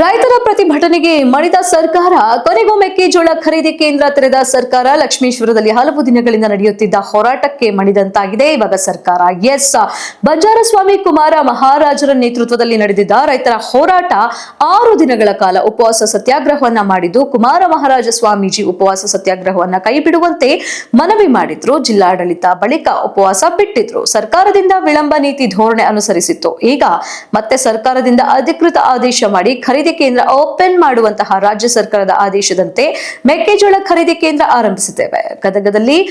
ರೈತರ ಪ್ರತಿಭಟನೆಗೆ ಮಣಿದ ಸರ್ಕಾರ ಕೊನೆಗೂ ಮೆಕ್ಕೆಜೋಳ ಖರೀದಿ ಕೇಂದ್ರ ತೆರೆದ ಸರ್ಕಾರ, ಲಕ್ಷ್ಮೇಶ್ವರದಲ್ಲಿ ಹಲವು ದಿನಗಳಿಂದ ನಡೆಯುತ್ತಿದ್ದ ಹೋರಾಟಕ್ಕೆ ಮಣಿದಂತಾಗಿದೆ. ಇವಾಗ ಸರ್ಕಾರ, ಎಸ್. ಬಂಜಾರಸ್ವಾಮಿ ಕುಮಾರ ಮಹಾರಾಜರ ನೇತೃತ್ವದಲ್ಲಿ ನಡೆದಿದ್ದ ರೈತರ ಹೋರಾಟ ಆರು ದಿನಗಳ ಕಾಲ ಉಪವಾಸ ಸತ್ಯಾಗ್ರಹವನ್ನ ಮಾಡಿದ್ದು, ಕುಮಾರ ಮಹಾರಾಜ ಸ್ವಾಮೀಜಿ ಉಪವಾಸ ಸತ್ಯಾಗ್ರಹವನ್ನ ಕೈಬಿಡುವಂತೆ ಮನವಿ ಮಾಡಿದ್ರು. ಜಿಲ್ಲಾಡಳಿತ ಬಳಿಕ ಉಪವಾಸ ಬಿಟ್ಟಿದ್ರು. ಸರ್ಕಾರದಿಂದ ವಿಳಂಬ ನೀತಿ ಧೋರಣೆ ಅನುಸರಿಸಿತ್ತು. ಈಗ ಮತ್ತೆ ಸರ್ಕಾರದಿಂದ ಅಧಿಕೃತ ಆದೇಶ ಮಾಡಿ ಖರೀದಿ ಕೇಂದ್ರ ಓಪನ್ ಮಾಡುವಂತಹ ರಾಜ್ಯ ಸರ್ಕಾರದ ಆದೇಶದಂತೆ ಮೆಕ್ಕೆಜೋಳ ಖರೀದಿ ಕೇಂದ್ರ ಆರಂಭಿಸಿದ್ದೇವೆ. ಗದಗದಲ್ಲಿ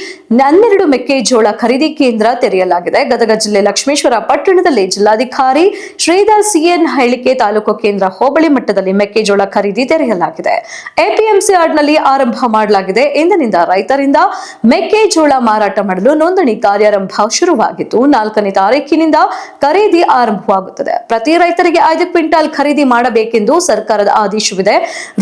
ಹನ್ನೆರಡು ಮೆಕ್ಕೆಜೋಳ ಖರೀದಿ ಕೇಂದ್ರ ತೆರೆಯಲಾಗಿದೆ. ಗದಗ ಜಿಲ್ಲೆ ಲಕ್ಷ್ಮೇಶ್ವರ ಪಟ್ಟಣದಲ್ಲಿ ಜಿಲ್ಲಾಧಿಕಾರಿ ಶ್ರೀಧರ್ ಸಿಎನ್ ಹೇಳಿಕೆ ತಾಲೂಕು ಕೇಂದ್ರ ಹೋಬಳಿ ಮಟ್ಟದಲ್ಲಿ ಮೆಕ್ಕೆಜೋಳ ಖರೀದಿ ತೆರೆಯಲಾಗಿದೆ. ಎಪಿಎಂಸಿ ಆರ್ಡ್ನಲ್ಲಿ ಆರಂಭ ಮಾಡಲಾಗಿದೆ. ಇಂದಿನಿಂದ ರೈತರಿಂದ ಮೆಕ್ಕೆಜೋಳ ಮಾರಾಟ ಮಾಡಲು ನೋಂದಣಿ ಕಾರ್ಯಾರಂಭ ಶುರುವಾಗಿದ್ದು, ನಾಲ್ಕನೇ ತಾರೀಕಿನಿಂದ ಖರೀದಿ ಆರಂಭವಾಗುತ್ತದೆ. ಪ್ರತಿ ರೈತರಿಗೆ ಐದು ಕ್ವಿಂಟಾಲ್ ಖರೀದಿ ಮಾಡಬೇಕೆಂದು ಸರ್ಕಾರದ ಆದೇಶವಿದೆ.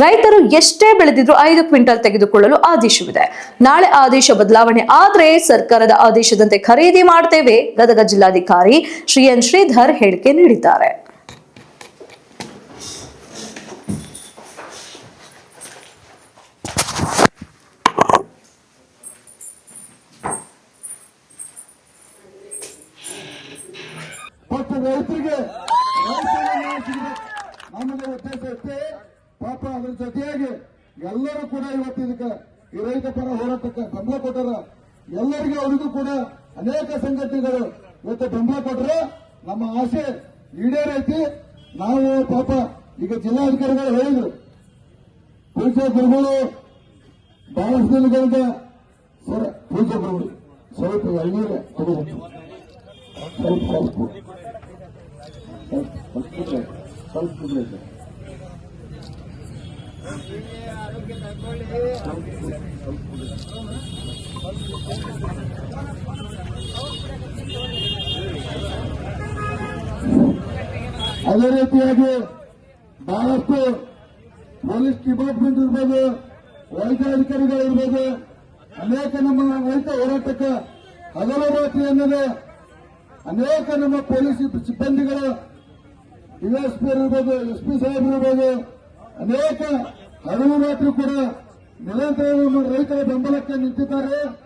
ರೈತರು ಎಷ್ಟೇ ಬೆಳೆದಿದ್ರು ಐದು ಕ್ವಿಂಟಲ್ ತೆಗೆದುಕೊಳ್ಳಲು ಆದೇಶವಿದೆ. ನಾಳೆ ಆದೇಶ ಬದಲಾವಣೆ ಆದ್ರೆ ಸರ್ಕಾರದ ಆದೇಶದಂತೆ ಖರೀದಿ ಮಾಡ್ತೇವೆ, ಗದಗ ಜಿಲ್ಲಾಧಿಕಾರಿ ಶ್ರೀ ಎನ್ ಶ್ರೀಧರ್ ಹೇಳಿಕೆ ನೀಡಿದ್ದಾರೆ. ರೈತರಿಗೆ ಅದ್ರ ಜೊತೆಯಾಗಿ ಎಲ್ಲರೂ ಕೂಡ ಇವತ್ತು ಇದಕ್ಕೆ ಈ ರೈತ ಪರ ಹೋರಾಟಕ್ಕೆ ಬೆಂಬಲ ಕೊಟ್ಟರ. ಎಲ್ಲರಿಗೂ ಅವರಿಗೂ ಕೂಡ ಅನೇಕ ಸಂಘಟನೆಗಳು ಇವತ್ತು ಬೆಂಬಲ ಕೊಟ್ಟರೆ ನಮ್ಮ ಆಸೆ ಈಡೇರೈತಿ. ನಾವು ಪಾಪ ಈಗ ಜಿಲ್ಲಾಧಿಕಾರಿಗಳು ಹೇಳಿದ್ರು. ಪೂಜೆ ಗುರುಗಳು ಬಹಳಷ್ಟು ದಿನಗಳಿಂದ ಸರ್, ಪೂಜೆ ಗುರುಗಳು, ಸ್ವಲ್ಪ ಎಳ್ನೀರು ಸ್ವಲ್ಪ ಸ್ವಲ್ಪ ಸ್ವಲ್ಪ. ಅದೇ ರೀತಿಯಾಗಿ ಬಹಳಷ್ಟು ಪೊಲೀಸ್ ಡಿಪಾರ್ಟ್ಮೆಂಟ್ ಇರ್ಬೋದು ವೈದ್ಯಾಧಿಕಾರಿಗಳಿರ್ಬೋದು ಅನೇಕ ನಮ್ಮ ರೈತ ಹೋರಾಟಕ್ಕೆ ಹಗಲು ರಾತ್ರಿ ಅನ್ನದೆ ಅನೇಕ ನಮ್ಮ ಪೊಲೀಸ್ ಸಿಬ್ಬಂದಿಗಳು ಡಿಎಸ್ಪಿ ಇರ್ಬೋದು, ಎಸ್ ಪಿ ಸಾಹೇಬ್ ಇರ್ಬೋದು, ಅನೇಕ ಹಗಲು ರೈತರು ಕೂಡ ನಿರಂತರ ನಮ್ಮ ರೈತರ ಬೆಂಬಲಕ್ಕೆ ನಿಂತಿದ್ದಾರೆ.